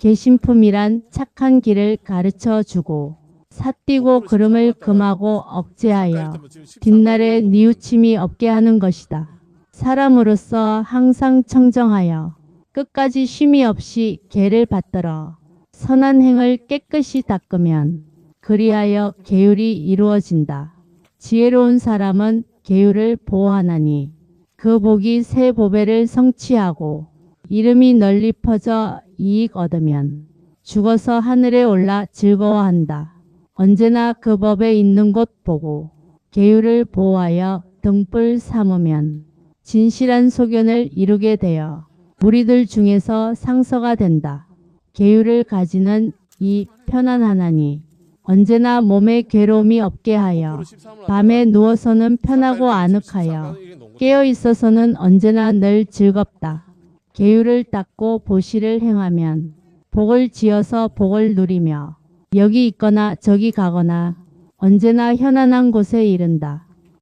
개신품이란 착한 길을 가르쳐 주고 삿띠고 그름을 금하고 억제하여 뒷날에 뉘우침이 없게 하는 것이다. 사람으로서 항상 청정하여 끝까지 쉼이 없이 개를 받들어 선한 행을 깨끗이 닦으면 그리하여 계율이 이루어진다. 지혜로운 사람은 계율을 보호하나니 그 복이 새 보배를 성취하고 이름이 널리 퍼져 이익 얻으면 죽어서 하늘에 올라 즐거워한다. 언제나 그 법에 있는 곳 보고 계율을 보호하여 등불 삼으면 진실한 소견을 이루게 되어 무리들 중에서 상서가 된다. 계율을 가지는 이 편안하나니 언제나 몸에 괴로움이 없게 하여 밤에 누워서는 편하고 아늑하여 깨어 있어서는 언제나 늘 즐겁다. 계율을 닦고 보시를 행하면 복을 지어서 복을 누리며 여기 있거나 저기 가거나 언제나 현안한 곳에 이른다.